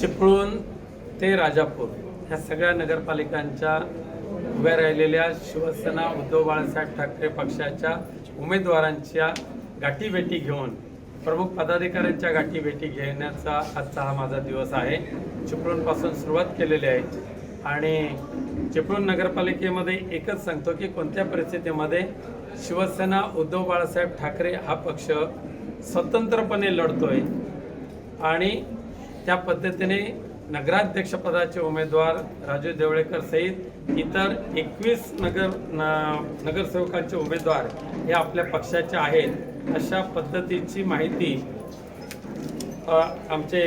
चिपळूण ते राजापूर ह्या सगळ्या नगरपालिकांच्या उभ्या राहिलेल्या शिवसेना उद्धव बाळासाहेब ठाकरे पक्षाच्या उमेदवारांच्या गाठीभेटी घेऊन प्रमुख पदाधिकाऱ्यांच्या गाठीभेटी घेण्याचा आजचा हा माझा दिवस आहे. चिपळूणपासून सुरुवात केलेली आहे. आणि चिपळूण नगरपालिकेमध्ये एकच सांगतो की कोणत्या परिस्थितीमध्ये शिवसेना उद्धव बाळासाहेब ठाकरे हा पक्ष स्वतंत्रपणे लढतोय आणि त्या पद्धतीने नगराध्यक्षपदाचे उमेदवार राजू देवळेकर सहित इतर एकवीस नगर न- नगरसेवकांचे उमेदवार हे आपल्या पक्षाचे आहेत. अशा पद्धतीची माहिती आमचे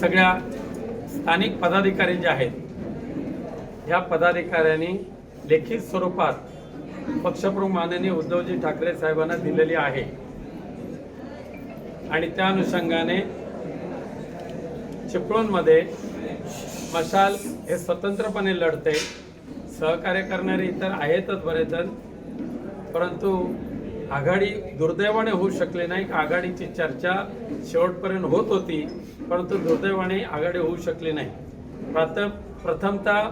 सगळ्या स्थानिक पदाधिकारी जे आहेत ह्या पदाधिकाऱ्यांनी लेखी स्वरूपात पक्षप्रमुख माननीय उद्धवजी ठाकरे साहेबांना दिलेली आहे. आणि त्या अनुषंगाने चिपळूणमध्ये मशाल हे स्वतंत्रपणे लढते सहकार्य करणारे इतर आहेतच बरेच परंतु आघाडी दुर्दैवाने होऊ शकले नाही. आघाडीची चर्चा शेवटपर्यंत होत होती परंतु दुर्दैवाने आघाडी होऊ शकली नाही. प्रथ प्रथमतः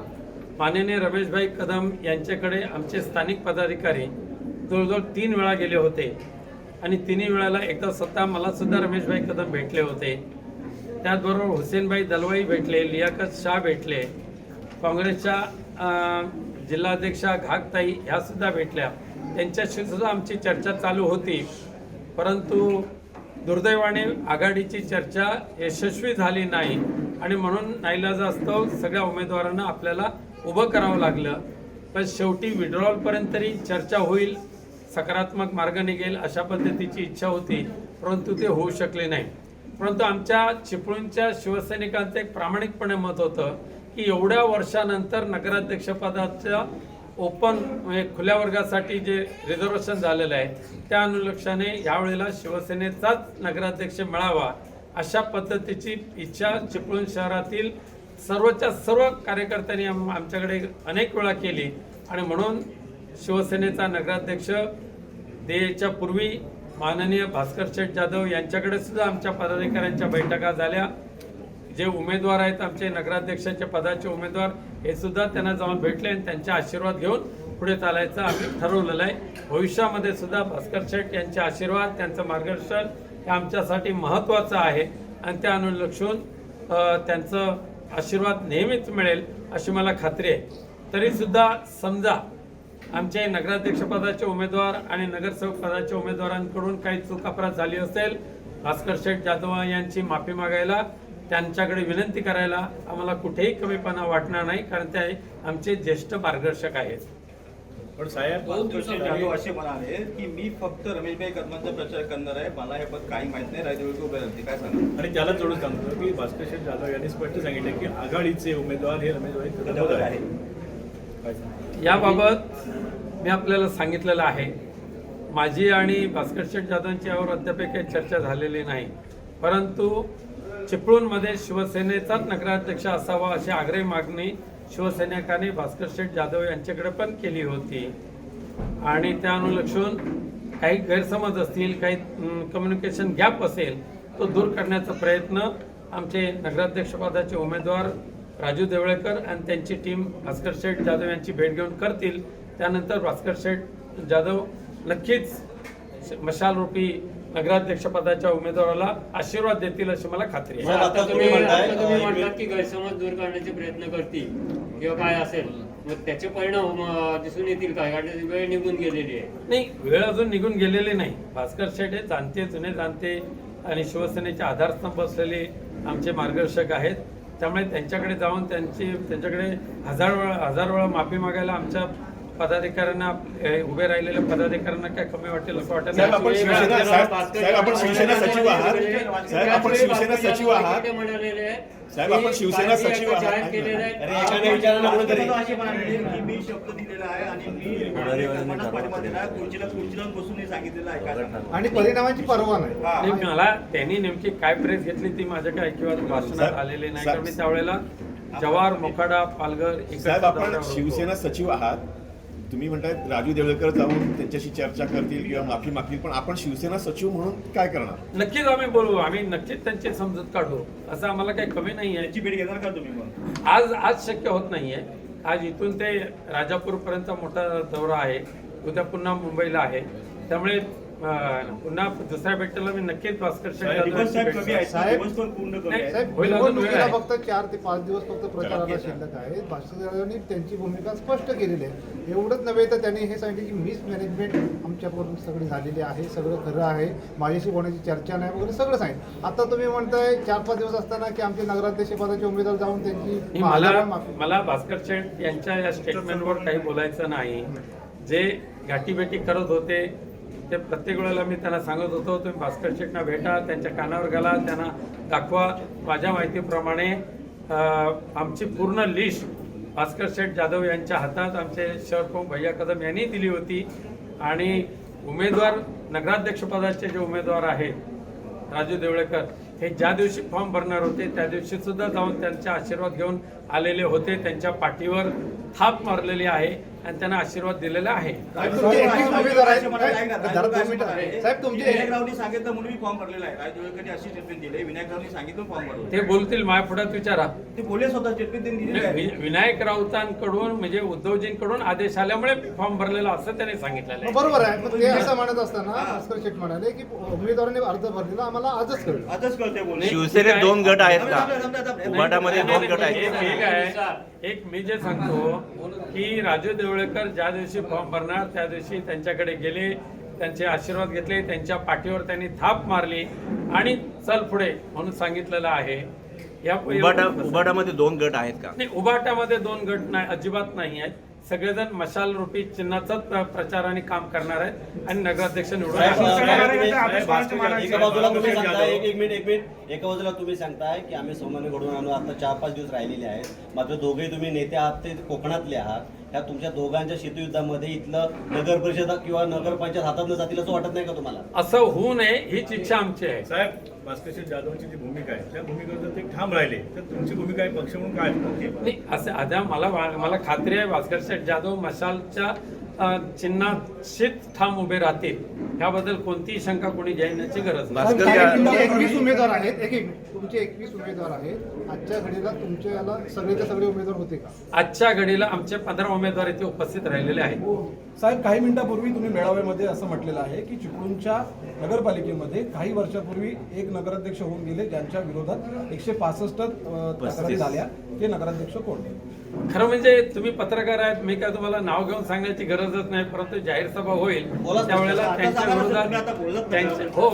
माननीय रमेशभाई कदम यांच्याकडे आमचे स्थानिक पदाधिकारी जवळजवळ तीन वेळा गेले होते. आणि तिन्ही वेळाला एकदा स्वतः मलासुद्धा रमेशभाई कदम भेटले होते. त्याचबरोबर हुसेनभाई दलवाई भेटले लियाकत शाह भेटले काँग्रेसच्या जिल्हाध्यक्षा घागताई ह्यासुद्धा भेटल्या. त्यांच्याशी सुद्धा आमची चर्चा चालू होती. परंतु दुर्दैवाने आघाडीची चर्चा यशस्वी झाली नाही. आणि म्हणून नाईलाजास्तव सगळ्या उमेदवारांना आपल्याला उभं करावं लागलं पण शेवटी विड्रॉलपर्यंत तरी चर्चा होईल सकारात्मक मार्ग निघेल अशा पद्धतीची इच्छा होती परंतु ते होऊ शकले नाही. परंतु आमच्या चिपळूणच्या शिवसैनिकांचं एक प्रामाणिकपणे मत होतं की एवढ्या वर्षानंतर नगराध्यक्षपदाच्या ओपन म्हणजे खुल्या वर्गासाठी जे रिझर्वेशन झालेलं आहे त्या अनुलक्षाने यावेळेला शिवसेनेचाच नगराध्यक्ष मिळावा अशा पद्धतीची इच्छा चिपळूण शहरातील सर्वच्या सर्व कार्यकर्त्यांनी आम- आमच्याकडे अनेक वेळा केली. आणि म्हणून शिवसेनेचा नगराध्यक्ष देच्या पूर्वी माननीय भास्कर शेठ जाधव यांच्याकडे सुद्धा आमच्या पदाधिकाऱ्यांच्या बैठका झाल्या. जे उमेदवार आहेत आमचे नगराध्यक्षाच्या पदाचे उमेदवार हे सुद्धा त्यांना जाऊन भेटले आणि त्यांचे आशीर्वाद घेऊन पुढे चालायचं आम्ही ठरवलेलं आहे. भविष्यामध्ये सुद्धा भास्कर शेठ यांचे आशीर्वाद त्यांचं मार्गदर्शन हे आमच्यासाठी महत्त्वाचं आहे. आणि त्या अनुलक्षून त्यांचं आशीर्वाद नेहमीच मिळेल अशी मला खात्री आहे. तरीसुद्धा समजा आमचे नगराध्यक्षपदाचे उमेदवार आणि नगरसेवक पदाच्या उमेदवारांकडून काही चूक अपराध झाली असेल भास्कर शेठ जाधव यांची माफी मागायला त्यांच्याकडे विनंती करायला आम्हाला कुठेही कमीपणा वाटणार नाही कारण ते आमचे ज्येष्ठ मार्गदर्शक आहेत. पण साहेब भास्कर जाधव असे म्हणाले की मी फक्त रमेशभाई कदमांचा प्रचार करणार आहे. मला हे पद काही माहीत नाही. उभे राहते काय सांगा आणि त्याला जोडून सांगतो की भास्कर शेठ जाधव यांनी स्पष्ट सांगितलं की आघाडीचे उमेदवार हे रमेशभाई कदम आहे? याबाबत मी आपल्याला सांगितलेलं आहे. माझी आणि भास्कर शेठ जाधवांची यावर अद्याप काही चर्चा झालेली नाही. परंतु चिपळूणमध्ये शिवसेनेचाच नगराध्यक्ष असावा अशी आग्रही मागणी शिवसैनिकांनी भास्कर शेठ जाधव यांच्याकडे पण केली होती. आणि त्या अनुलक्षून काही गैरसमज असतील काही कम्युनिकेशन गॅप असेल तो दूर करण्याचा प्रयत्न आमचे नगराध्यक्षपदाचे उमेदवार राजू देवळेकर आणि त्यांची टीम भास्कर शेठ जाधव यांची भेट घेऊन करतील. त्यानंतर भास्कर शेठ जाधव नक्कीच मशालरूपी नगराध्यक्षपदाच्या उमेदवाराला आशीर्वाद देतील अशी मला खात्री आहे. आता तुम्ही म्हणताय तुम्ही म्हणतात की गैरसमज दूर करण्याचे प्रयत्न करतील किंवा काय असेल. त्याचे परिणाम दिसून येतील काय? कारण वेळ निघून गेलेली आहे. नाही वेळ अजून निघून गेलेली नाही. भास्कर शेठ हे जाणते जुने जाणते आणि शिवसेनेचे आधारस्तंभ असलेले आमचे मार्गदर्शक आहेत. त्यामुळे त्यांच्याकडे जाऊन त्यांची त्यांच्याकडे हजार वेळा हजार वेळा माफी मागायला आमच्या पदाधिकाऱ्यांना उभे राहिलेल्या पदाधिकाऱ्यांना काय कमी वाटेल असं वाटत साहेब, आपण शिवसेना साहेब साहेब, आपण शिवसेना सचिव आहात. साहेब आपण शिवसेना सचिव आहात. साहेब, आपण शिवसेना सचिव आहात. मी शब्द दिलेला आहे आणि सांगितलेलं आहे. परिणामाची पर्वा नाही. मला त्यांनी नेमकी काय प्रेस घेतली ती माझ्या काय ऐकिवात भाषणात आलेली नाही. कारण मी त्यावेळेला जव्हार मोखाडा पालघर साहेब आपण. शिवसेना सचिव आहात. तुम्ही म्हणताय राजू देवळकर जाऊन त्यांच्याशी चर्चा करतील किंवा माफी मागतील पण आपण शिवसेना सचिव म्हणून काय करणार? नक्कीच आम्ही बोलू. आम्ही नक्कीच त्यांची समजूत काढू. असं आम्हाला काही कमी नाही आहे याची भेट घेणार का तुम्ही मग? आज आज शक्य होत नाहीये. आज इथून ते राजापूरपर्यंत मोठा दौरा आहे. उद्या पुन्हा मुंबईला आहे. त्यामुळे पुन्हा दुसऱ्या भेटीला मी नक्कीच भास्कर. फक्त चार ते पाच दिवस फक्त प्रचाराला शिल्लक आहे. भास्करांनी त्यांची भूमिका स्पष्ट केलेली आहे. एवढंच नव्हे तर त्यांनी हे सांगितले की मिसमॅनेजमेंट आमच्याकडून सगळी झालेली आहे सगळं खरं आहे. माझ्याशी कोणाची चर्चा नाही वगैरे सगळं सांगितलं. आता तुम्ही म्हणताय चार पाच दिवस असताना की आमचे नगराध्यक्ष पदाचे उमेदवार जाऊन त्यांची मला मला भास्कर शेठ यांच्या या स्टेटमेंटवर काही बोलायचं नाही. जे गाठीभेटी करत होते ते प्रत्येक वेळेला मी त्यांना सांगत होतो तुम्ही भास्कर शेठना भेटा त्यांच्या कानावर घाला त्यांना दाखवा माझ्या माहितीप्रमाणे. आमची पूर्ण लिस्ट भास्कर शेठ जाधव यांच्या हातात आमचे शहर भैया कदम यांनी दिली होती. आणि उमेदवार नगराध्यक्षपदाचे जे उमेदवार आहेत राजू देवळेकर हे ज्या दिवशी फॉर्म भरणार होते त्या दिवशी सुद्धा जाऊन त्यांचा आशीर्वाद घेऊन आलेले होते. त्यांच्या पाठीवर थाप मारलेली आहे. आणि त्यांना आशीर्वाद दिलेला आहे. साहेब, तुमचे एकवीस उमेदवार आहेत मला काय ना, जरा दोन मिनिटं. साहेब तुमचे विनायक रावनी सांगितलं म्हणून मी फॉर्म भरलेला आहे. राज देवळकरनी अशी स्टेटमेंट दिली विनायक रावनी सांगितलं फॉर्म भरलं ते बोलतील माझ्या पुढ्यात विचारा. ते बोलले स्वतः स्टेटमेंट विनायक राऊतांकडून म्हणजे उद्धवजींकडून आदेश आल्यामुळे फॉर्म भरलेला असं त्यांनी सांगितलेलं बरोबर आहे. असं म्हणत असताना भास्कर शेठ म्हणाले की उमेदवारांनी अर्ज भरलेला आम्हाला आजच कळलं. आजच कळते शिवसेनेत दोन गट आहेत का? नाही, दोन गट आहेत एक मी जे सांगतो की राजू देवळेकर ज्या दिवशी फॉर्म भरणार त्या दिवशी त्यांच्याकडे गेले त्यांचे आशीर्वाद घेतले त्यांच्या पाठीवर त्यांनी थाप मारली आणि चल पुढे म्हणून सांगितलेलं आहे. या उभाटा उभाटामध्ये दोन गट आहेत का? नाही उभाटामध्ये दोन गट नाही अजिबात नाही आहेत. सगळेजण मशाल रूपी चिन्हाचाच प्र- प्रचार आणि काम करणार आहेत. आणि नगराध्यक्ष निवडून. एका बाजूला तुम्ही सांगताय एक एक मिनिट एक मिनिट एका बाजूला तुम्ही सांगताय की आम्ही सोमाने घडून आणू. आता चार पाच दिवस राहिलेले आहेत. मात्र दोघेही तुम्ही नेते आहात ते कोकणातले आहात. ह्या तुमच्या दोघांच्या शीतयुद्धामध्ये इथलं नगर परिषद किंवा नगरपंचायत हातात न जातील असं वाटत नाही का तुम्हाला? असं होऊ नये हीच इच्छा आमची आहे. साहेब भास्कर शेठ जाधवांची जी भूमिका आहे त्या भूमिकेवर जर ते ठाम राहिले तर तुमची भूमिका आहे पक्ष म्हणून काय नाही असं आता मला मला खात्री आहे भास्कर शेठ जाधव मशालच्या चिन्हाशीच ठाम उभे राहतील. ह्याबद्दल कोणतीही शंका कोणी घेण्याची गरज नाही. एकवीस उमेदवार आहेत. एक तुमचे एकवीस उमेदवार आहेत. आजच्या घडीला तुमच्या याला सगळेचे सगळे उमेदवार होते का? आजच्या घडीला आमचे पंधरा उमेदवार इथे उपस्थित राहिलेले आहेत. साहेब काही मिनिटापूर्वी तुम्ही मेळाव्यामध्ये असं म्हटलेलं आहे की चिपळूणच्या नगरपालिकेमध्ये काही वर्षापूर्वी एक नगराध्यक्ष होऊन गेले ज्यांच्या विरोधात एकशे पासष्ट तक्रारी झाल्या. ते नगराध्यक्ष कोण? खरं म्हणजे तुम्ही पत्रकार आहेत मी काय तुम्हाला नाव घेऊन सांगण्याची गरजच नाही परंतु जाहीर सभा होईल. त्यावेळेला त्यांच्या विरोधात हो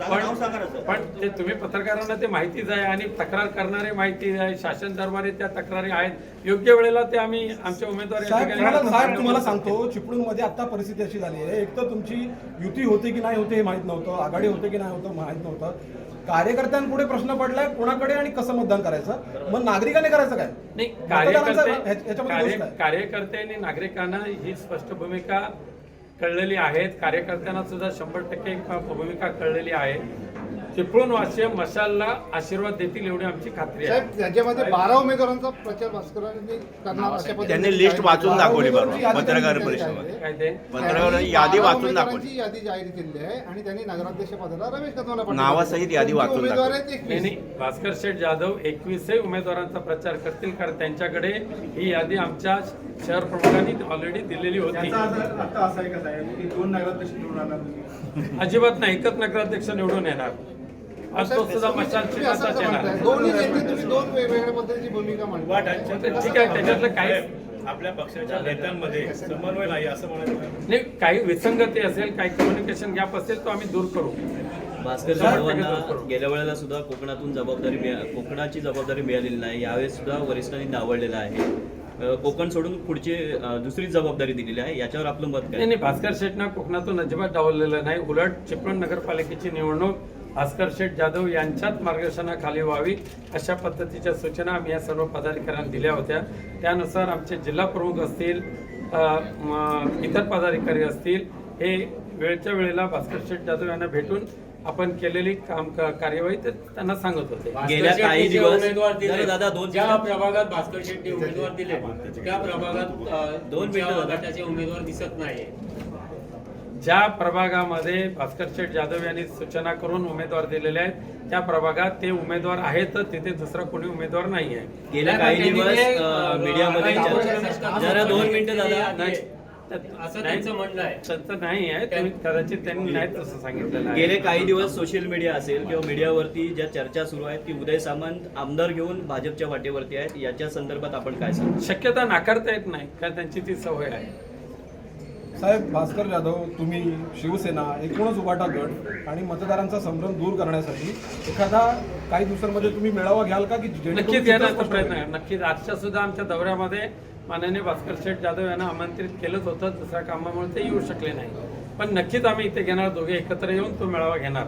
पण. पण ते तुम्ही पत्रकारांना ते माहितीच आहे आणि तक्रार करणारे माहिती आहे शासन दरबारी त्या तक्रारी आहेत. योग्य वेळेला ते आम्ही आमचे उमेदवार तुम्हाला साहेब तुम्हाला सांगतो चिपळूणमध्ये आता परिस्थिती अशी झाली आहे. एक तर तुमची युती होते की नाही होते हे माहीत नव्हतं आघाडी होते की नाही होतं माहीत नव्हतं. कार्यकर्त्यांपुढे प्रश्न पडलाय कोणाकडे आणि कसं मतदान करायचं? मग नागरिकांनी करायचं काय? नाही? कार्यकर्ते आणि नागरिकांना ही स्पष्ट भूमिका कळलेली आहेत कार्यकर्त्यांना सुद्धा शंभर टक्के भूमिका कळलेली आहे. चिपळूण वासीय मशालला आशीर्वाद देतील एवढी आमची खात्री आहे. त्याच्यामध्ये बारा उमेदवारांचा प्रचार भास्करांनी करणार अशा पद्धतीने त्यांनी लिस्ट वाचून बारा दाखवली बरोबर उमेदवारांची यादी पत्रकार त्यांनी परिषदेमध्ये. आहे. काय ते? पत्रकारांनी त्यांनी यादी बारा वाचून दाखवली. यादी जाहीर केलेली आहे आणि त्यांनी नगराध्यक्ष पदाला रमेश कदमाला पाठवलं. नावासहित यादी वाचून उमेदवार दाखवली. आहेत नाही एकवीस नाही भास्कर शेठ जाधव एकवीसही उमेदवारांचा प्रचार करतील कारण त्यांच्याकडे ही यादी आमच्या शहर प्रमुखांनी ऑलरेडी दिलेली होती. आता असं आहे का साहेब की दोन नगराध्यक्ष निवडून आणणार तुम्ही? अजिबात नाही एकच नगराध्यक्ष निवडून येणार. आज तो सुद्धा मशाल चिन्हाचाच? येणार दोन्ही नेते तुम्ही दोन वेगवेगळ्या पद्धतीची भूमिका मांडता उभाटांच्या ठीक आहे त्याच्यातलं काही आपल्या पक्षाच्या नेत्यांमध्ये समन्वय नाही असं म्हणायचं नाही काही विसंगती असेल काही कम्युनिकेशन गॅप असेल तो आम्ही दूर करू. भास्कर जाधवांना. गेल्या वेळेला सुद्धा कोकणातून जबाबदारी मिळा कोकणाची जबाबदारी मिळालेली नाही. यावेळेस सुद्धा वरिष्ठांनी डावळलेलं आहे. अ, कोकण सोडून पुढची अ, दुसरी जबाबदारी दिलेली आहे. याच्यावर आपलं मत नाही काय? नाही भास्कर शेठना कोकणातून अजिबात डावललेलं नाही. उलट चिपळूण नगरपालिकेची निवडणूक भास्कर शेठ जाधव यांच्याच मार्गदर्शनाखाली व्हावी अशा पद्धतीच्या सूचना आम्ही या सर्व पदाधिकाऱ्यांना दिल्या होत्या त्यानुसार आमचे जिल्हा प्रमुख असतील इतर पदाधिकारी असतील हे वेळच्या वेळेला भास्कर शेठ जाधव यांना भेटून आपण केलेली काम कार्यवाही ते त्यांना सांगत होते गेल्या काही दिवस- उमेदवार दिले दादा, दोन ज्या. प्रभागात भास्कर शेट्टी उमेदवार दिले त्या प्रभागात दोन. गटाचे उमेदवार दिसत नाही ज्या प्रभागामध्ये भास्कर शेठ जाधव यांनी सूचना करून उमेदवार दिलेले आहेत त्या प्रभागात ते उमेदवार आहेतच तिथे दुसरा कोणी उमेदवार नाही आहे. गेल्या काही दिवस मीडियामध्ये जरा दोन मिनिटं नाही, असं त्यांचं म्हणणं आहे. त्यांचं नाही आहे तुम्ही कदाचित त्यांनी नाही तसं सांगितलेलं आहे. गेले काही दिवस सोशल मीडिया असेल किंवा मीडियावरती ज्या चर्चा सुरू आहेत की उदय सामंत आमदार घेऊन भाजपच्या वाटेवरती आहेत. याच्या संदर्भात आपण काय सांगू? शक्यता नाकारता येत नाही कारण त्यांची ती सवय आहे. साहेब भास्कर जाधव तुम्ही शिवसेना एकूणच उभाटा गट आणि मतदारांचा संभ्रम दूर करण्यासाठी एखादा काही दिवसांमध्ये तुम्ही मेळावा घ्याल का की नक्कीच येण्याचा प्रयत्न? आहे नक्कीच. आजच्या सुद्धा आमच्या दौऱ्यामध्ये माननीय भास्कर शेठ जाधव यांना आमंत्रित केलंच होतं. दुसऱ्या कामामुळे ते येऊ शकले नाही. पण नक्कीच आम्ही इथे घेणार. दोघे एकत्र येऊन तो मेळावा घेणार.